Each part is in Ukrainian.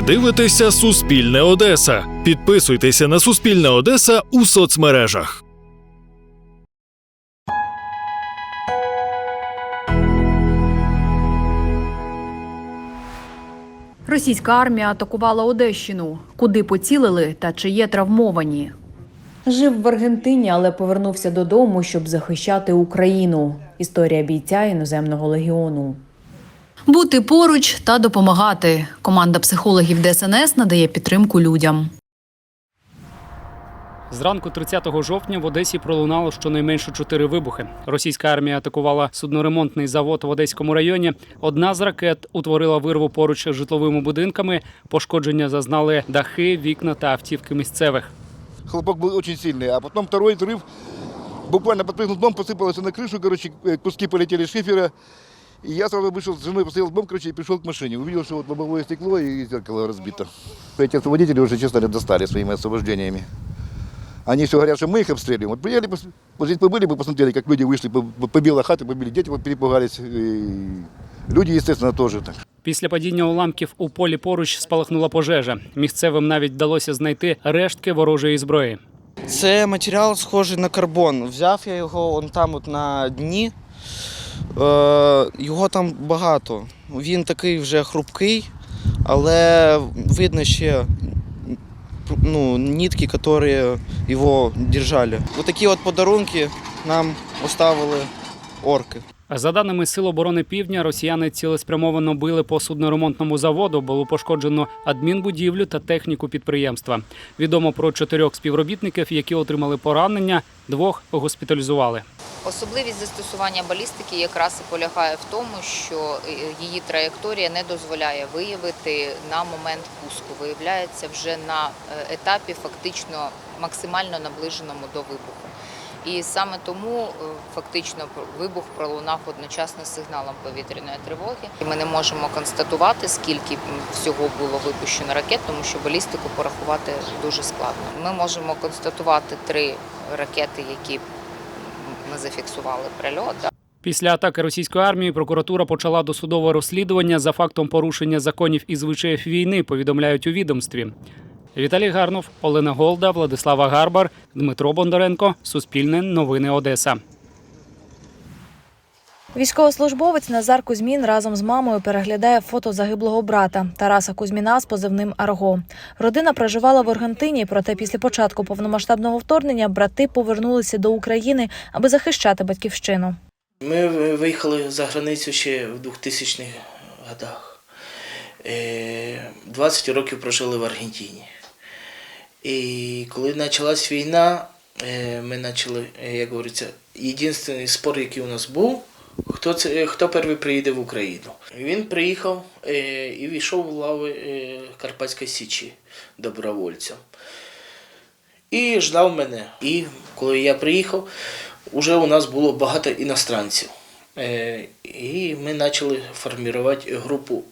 Ви дивитеся Суспільне Одеса. Підписуйтеся на Суспільне Одеса у соцмережах. Російська армія атакувала Одещину. Куди поцілили та чи є травмовані? Жив в Аргентині, але повернувся додому, щоб захищати Україну. Історія бійця іноземного легіону. Бути поруч та допомагати. Команда психологів ДСНС надає підтримку людям. Зранку 30 жовтня в Одесі пролунало щонайменше чотири вибухи. Російська армія атакувала судноремонтний завод в Одеському районі. Одна з ракет утворила вирву поруч з житловими будинками. Пошкодження зазнали дахи, вікна та автівки місцевих. Хлопок был очень сильный. А потом второй взрыв, буквально подпрыгнул дом, посыпалось на крышу, короче, э, куски полетели с шифера. И я сразу вышел с женой, поставил дом, короче, и пришел к машине. Увидел, что вот лобовое стекло и зеркало разбито. Эти освободители уже, честно говоря, достали своими освобождениями. Они все говорят, что мы их обстреливаем. Вот приехали, пос- вот здесь побыли бы, посмотрели, как люди вышли, по- побила хаты, побили, дети вот перепугались. и люди, естественно, тоже так. Після падіння уламків у полі поруч спалахнула пожежа. Місцевим навіть вдалося знайти рештки ворожої зброї. Це матеріал схожий на карбон. Взяв я його он там от на дні. Е, його там багато. Він такий вже хрупкий, але видно ще ну, нитки, які його держали. Отакі от подарунки нам оставили орки. За даними Сил оборони Півдня, росіяни цілеспрямовано били по судноремонтному заводу. Було пошкоджено адмінбудівлю та техніку підприємства. Відомо про чотирьох співробітників, які отримали поранення. Двох госпіталізували. Особливість застосування балістики якраз і полягає в тому, що е, її траєкторія не дозволяє виявити на момент пуску. Виявляється вже на е, етапі фактично максимально наближеному до вибуху. І саме тому е, фактично вибух пролунав одночасно з сигналом повітряної тривоги. Ми не можемо констатувати, скільки всього було випущено ракет, тому що балістику порахувати дуже складно. Ми можемо констатувати три ракети, які ми зафіксували прильот. Після атаки російської армії прокуратура почала досудове розслідування за фактом порушення законів і звичаїв війни. Повідомляють у відомстві. Віталій Гарнов, Олена Голда, Владислава Гарбар, Дмитро Бондаренко. Суспільне новини Одеса. Військовослужбовець Назар Кузьмін разом з мамою переглядає фото загиблого брата Тараса Кузьміна з позивним Арго. Родина проживала в Аргентині, проте після початку повномасштабного вторгнення брати повернулися до України, аби захищати батьківщину. Ми виїхали за границю ще в 2000-х годах. Е, 20 років прожили в Аргентині. І коли почалась війна, е, ми почали, е, як говориться, єдиний спор, який у нас був, хто, це, хто перший приїде в Україну. Він приїхав е, і війшов в лави е, Карпатської Січі добровольцем. І ждав мене. І коли я приїхав, вже у нас було багато іностранців. Е, І ми почали формувати групу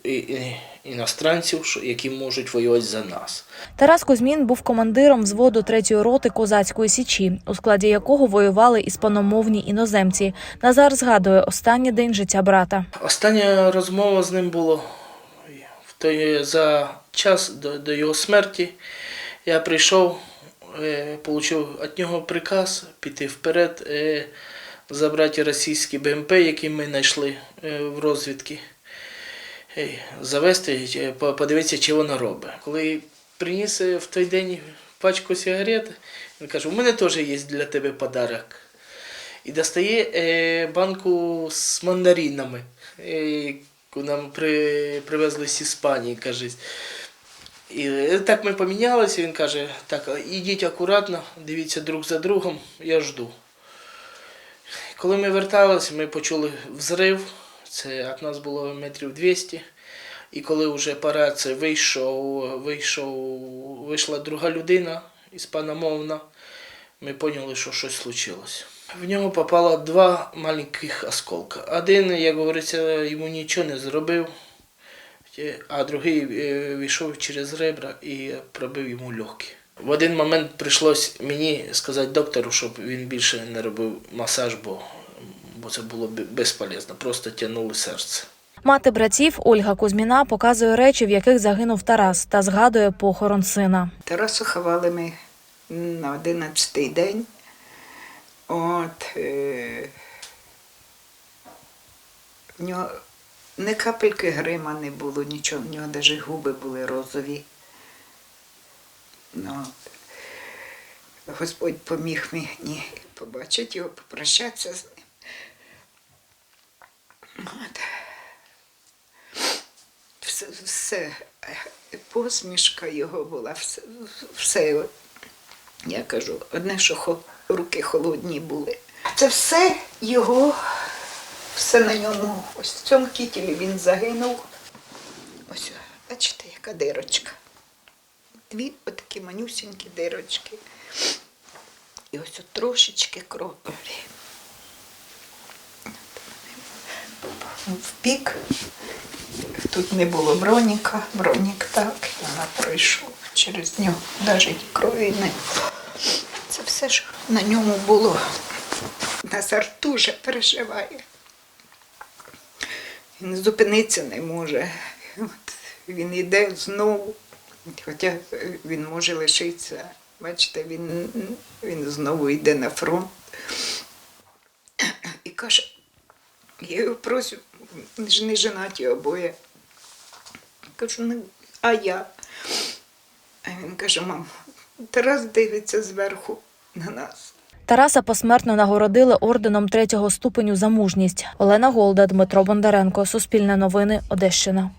іностранців, які можуть воювати за нас. Тарас Кузьмін був командиром взводу третьої роти козацької січі, у складі якого воювали іспаномовні іноземці. Назар згадує останній день життя брата. Остання розмова з ним була в той, за час до, до його смерті. Я прийшов, е, отримав від нього приказ піти вперед, е, забрати російські БМП, які ми знайшли е, в розвідці. Завести, е, подивитися, чи воно робить. Коли приніс е, в той день пачку сигарет, він каже, у мене теж є для тебе подарок і достає е, банку з мандаринами, е, яку нам привезли з Іспанії, каже. І так ми помінялися, він каже, так, ідіть акуратно, дивіться друг за другом, я жду. Коли ми верталися, ми почули взрив, це від нас було метрів 200. І коли вже пара це вийшов, вийшов, вийшла друга людина, іспаномовна, ми поняли, що щось случилось. В нього попало два маленьких осколка. Один, як говориться, йому нічого не зробив, а другий е, війшов через ребра і пробив йому легкі. В один момент прийшлось мені сказати доктору, щоб він більше не робив масаж, бо, бо це було б- безполезно, просто тягнули серце. Мати братів Ольга Кузьміна показує речі, в яких загинув Тарас, та згадує похорон сина. Тарасу ховали ми на 11-й день. От, е, в нього не капельки грима не було, нічого, в нього навіть губи були розові. Ну, от. Господь поміг мені побачити його, попрощатися з ним. От. Все, е, посмішка його була, все, все. Я кажу, одне, що руки холодні були. Це все його, все на ньому. Ось в цьому кітелі він загинув. Ось, бачите, яка дирочка. Дві отакі манюсінькі дирочки. І ось от трошечки крові. В пік. Тут не було броніка, бронік так, вона пройшов через нього. Навіть крові не. Це все, що на ньому було. Назар дуже переживає. Він зупинитися не може. От він йде знову, хоча він може лишитися. Бачите, він, він знову йде на фронт і каже, я його прошу, не женаті обоє. Кажу, ну, а я? А він каже, мам, Тарас дивиться зверху на нас. Тараса посмертно нагородили орденом третього ступеню за мужність. Олена Голда, Дмитро Бондаренко, Суспільне новини, Одещина.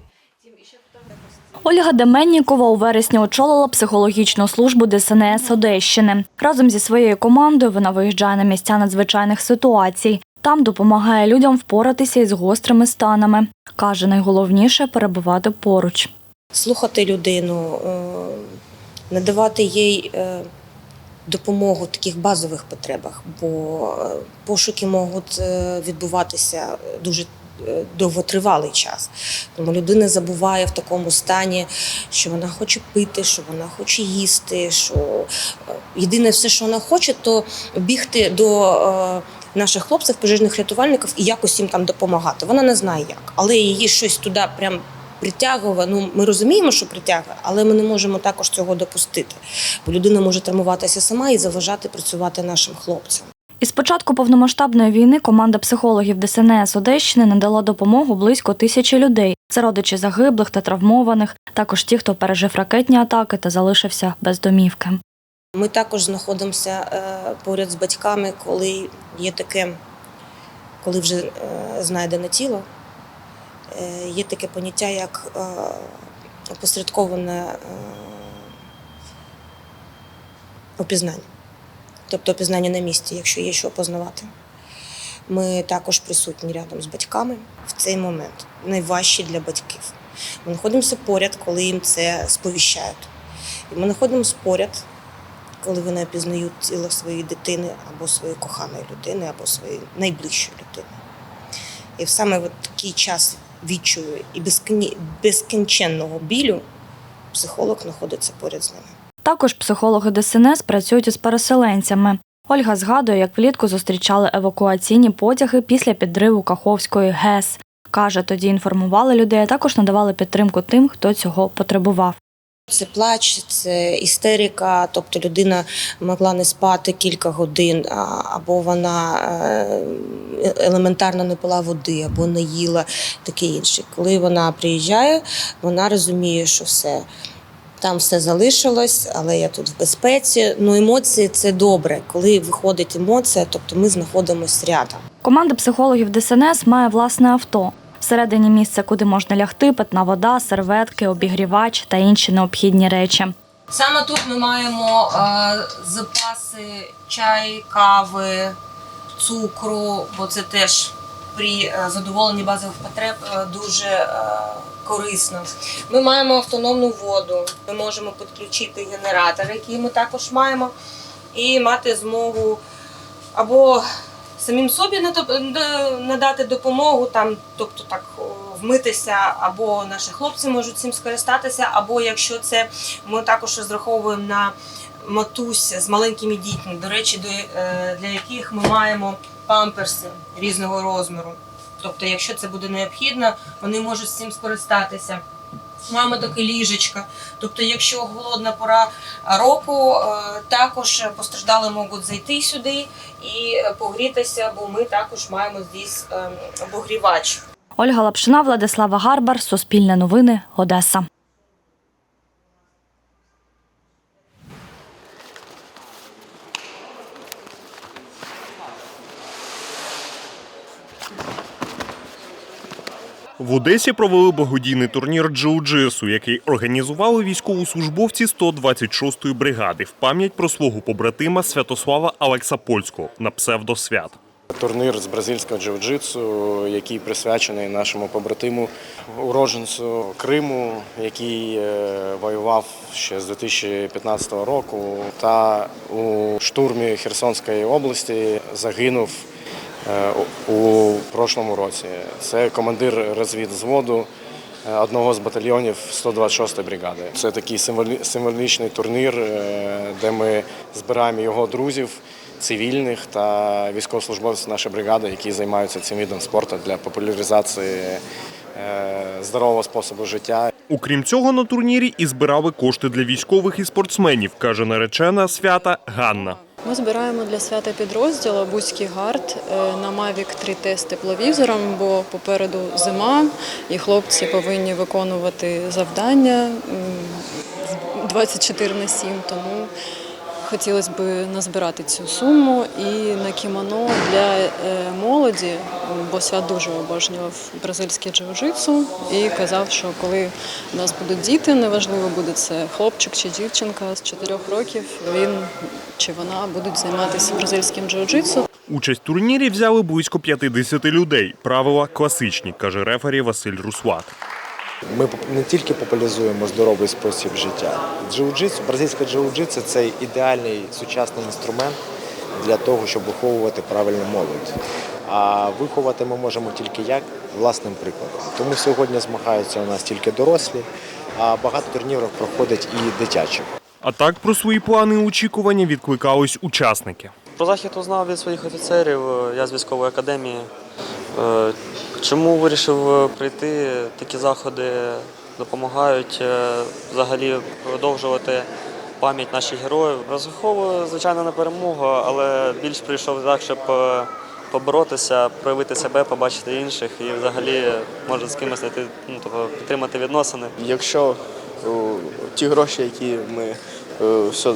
Ольга Деменнікова у вересні очолила психологічну службу ДСНС Одещини. Разом зі своєю командою вона виїжджає на місця надзвичайних ситуацій. Там допомагає людям впоратися із гострими станами. Каже, найголовніше перебувати поруч. слухати людину, е, надавати їй е, допомогу в таких базових потребах, бо е, пошуки можуть відбуватися дуже довготривалий час. Тому людина забуває в такому стані, що вона хоче пити, що вона хоче їсти, що єдине все, що вона хоче, то бігти до. Наших хлопців, пожежних рятувальників і якось їм там допомагати. Вона не знає як, але її щось туди прям притягує. Ну ми розуміємо, що притягує, але ми не можемо також цього допустити. Бо людина може травмуватися сама і заважати працювати нашим хлопцям. Із початку повномасштабної війни команда психологів ДСНС Одещини надала допомогу близько тисячі людей. Це родичі загиблих та травмованих, також ті, хто пережив ракетні атаки та залишився без домівки. Ми також знаходимося е, поряд з батьками, коли є таке, коли вже е, знайдене тіло, е, є таке поняття, як опосередковане опізнання. Тобто опізнання на місці, якщо є що опознавати. Ми також присутні рядом з батьками в цей момент, найважчий для батьків. Ми знаходимося поряд, коли їм це сповіщають. І ми знаходимося поряд, коли вони опізнають тіло своєї дитини або своєї коханої людини, або своєї найближчої людини. І саме от такий час відчую і безкінченного білю психолог знаходиться поряд з ними. Також психологи ДСНС працюють із переселенцями. Ольга згадує, як влітку зустрічали евакуаційні потяги після підриву Каховської ГЕС. Каже, тоді інформували людей, а також надавали підтримку тим, хто цього потребував. Це плач, це істерика, тобто людина могла не спати кілька годин, або вона е, елементарно не пила води, або не їла, таке інше. Коли вона приїжджає, вона розуміє, що все. Там все залишилось, але я тут в безпеці. Ну, емоції це добре. Коли виходить емоція, тобто ми знаходимося рядом. Команда психологів ДСНС має власне авто. Всередині місце, куди можна лягти, питна вода, серветки, обігрівач та інші необхідні речі. Саме тут ми маємо е, запаси чай, кави, цукру, бо це теж при е, задоволенні базових потреб е, дуже корисно. Ми маємо автономну воду, ми можемо підключити генератор, який ми також маємо, і мати змогу або самим собі надати допомогу, там, тобто так вмитися, або наші хлопці можуть цим скористатися, або якщо це ми також розраховуємо на матусь з маленькими дітьми, до речі, до, е, для яких ми маємо памперси різного розміру. Тобто, якщо це буде необхідно, вони можуть з цим скористатися. Маємо таке ліжечка. Тобто, якщо голодна пора року, е, також постраждали можуть зайти сюди і погрітися, бо ми також маємо здесь ем, обогрівач. Ольга Лапшина, Владислава Гарбар, Суспільне новини, Одеса. В Одесі провели благодійний турнір джиу-джитсу, який організували військовослужбовці 126-ї бригади в пам'ять про свого побратима Святослава Алексапольського на псевдосвят. Турнір з бразильського джиу-джитсу, який присвячений нашому побратиму уродженцю Криму, який е, воював ще з 2015 року, та у штурмі Херсонської області загинув у- у прошлому році. Це командир розвідзводу е, одного з батальйонів 126-ї бригади. Це такий символі- символічний турнір, е, де ми збираємо його друзів, цивільних та військовослужбовців нашої бригади, які займаються цим видом спорту для популяризації е, здорового способу життя. Окрім цього, на турнірі і збирали кошти для військових і спортсменів, каже наречена свята Ганна. Ми збираємо для свята підрозділу Бузький гард е, на Mavic 3T з тепловізором, бо попереду зима, і хлопці повинні виконувати завдання м, 24 на 7, тому хотілося б назбирати цю суму і на кімоно для е, молоді, бо свят дуже обожнював бразильське джиу-джитсу і казав, що коли у нас будуть діти, неважливо буде це хлопчик чи дівчинка з 4 років, він чи вона будуть займатися бразильським джиу-джитсу. Участь в турнірі взяли близько 50 людей. Правила класичні, каже рефері Василь Руслат. Ми не тільки популяризуємо здоровий спосіб життя. Джиу-джитсу, бразильське джиу-джитсу – це ідеальний сучасний інструмент для того, щоб виховувати правильну молодь. А виховати ми можемо тільки як власним прикладом. Тому сьогодні змагаються у нас тільки дорослі, а багато турнірів проходить і дитячих. А так про свої плани і очікування відкликались учасники. Про захід узнав від своїх офіцерів. Я з військової академії. Чому вирішив е, прийти? Такі заходи допомагають е, взагалі продовжувати пам'ять наших героїв. Розраховую, звичайно, на перемогу, але більш прийшов так, щоб е, поборотися, проявити себе, побачити інших і взагалі може з кимось знайти, ну, тобто підтримати відносини. Якщо ті гроші, які ми все,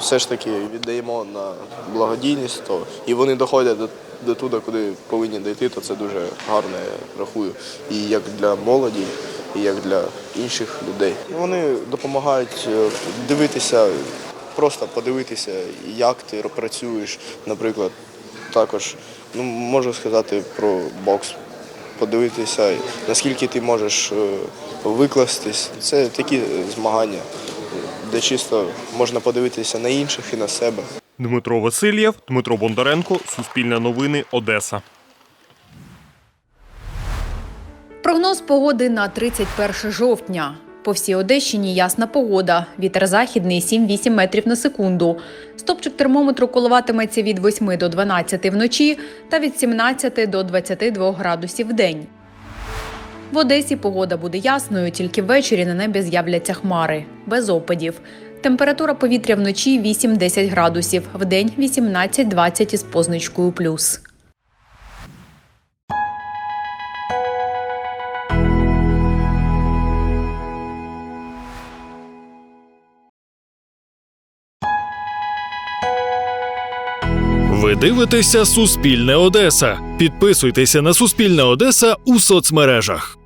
все ж таки віддаємо на благодійність, то і вони доходять до, до туди, куди повинні дійти, то це дуже гарно, я рахую. І як для молоді, і як для інших людей. Вони допомагають е, дивитися, просто подивитися, як ти працюєш, наприклад, також ну, можу сказати про бокс подивитися, наскільки ти можеш е, викластись. Це такі змагання, де чисто можна подивитися на інших і на себе. Дмитро Васильєв, Дмитро Бондаренко, Суспільне новини, Одеса. Прогноз погоди на 31 жовтня. По всій Одещині ясна погода. Вітер західний 7-8 метрів на секунду. Стопчик термометру коливатиметься від 8 до 12 вночі та від 17 до 22 градусів в день. В Одесі погода буде ясною, тільки ввечері на небі з'являться хмари, без опадів. Температура повітря вночі 8-10 градусів, вдень 18-20 із позначкою плюс. Ви дивитеся Суспільне Одеса. Підписуйтеся на Суспільне Одеса у соцмережах.